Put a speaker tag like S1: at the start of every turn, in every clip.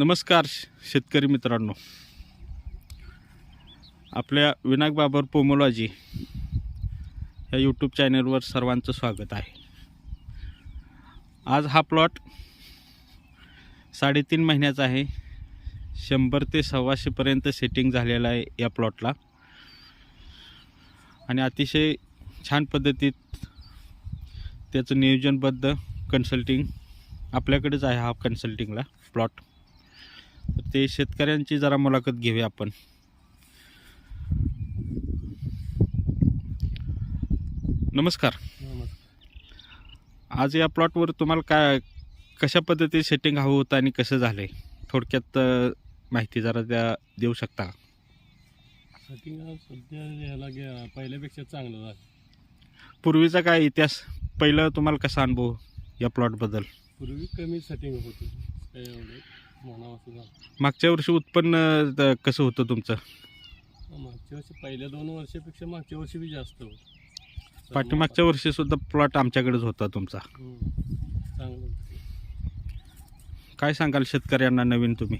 S1: नमस्कार श- शेतकरी मित्रांनो. आपल्या विनायक बाबर पोमोलॉजी या यूट्यूब चॅनलवर सर्वांचं स्वागत आहे. आज हा प्लॉट साडेतीन महिन्याचा आहे. शंभर ते सव्वाशेपर्यंत सेटिंग झालेलं आहे या प्लॉटला आणि अतिशय छान पद्धतीत त्याचं नियोजनबद्ध कन्सल्टिंग आपल्याकडेच आहे हा कन्सल्टिंगला प्लॉट ते शेतकऱ्यांची जरा मुलाखत घेऊया आपण. नमस्कार. आज या प्लॉटवर तुम्हाला काय कशा पद्धतीने सेटिंग हवं होतं आणि कसं झालं आहे थोडक्यात माहिती जरा द्या देऊ शकता का?
S2: सेटिंग आज सध्या याला गे पहिल्यापेक्षा चांगलं झालं.
S1: पूर्वीचा काय इतिहास पहिलं तुम्हाला कसा अनुभव या प्लॉटबद्दल?
S2: पूर्वी कमी सेटिंग होती काय एवढं.
S1: मागच्या वर्षी उत्पन्न कसं होतं तुमचं?
S2: मागच्या वर्षी पहिल्या दोन वर्षापेक्षा मागच्या वर्षी बी जास्त होतं.
S1: पाठीमागच्या वर्षी सुद्धा प्लॉट आमच्याकडेच होता तुमचा.
S2: हम्म. चांगलं होतं.
S1: काय सांगाल शेतकऱ्यांना नवीन तुम्ही?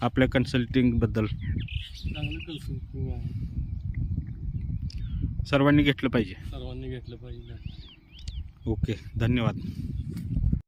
S1: आपल्या कन्सल्टिंगबद्दल
S2: चांगलं आहे.
S1: सर्वांनी घेतलं पाहिजे.
S2: सर्वांनी घेतलं पाहिजे.
S1: ओके धन्यवाद.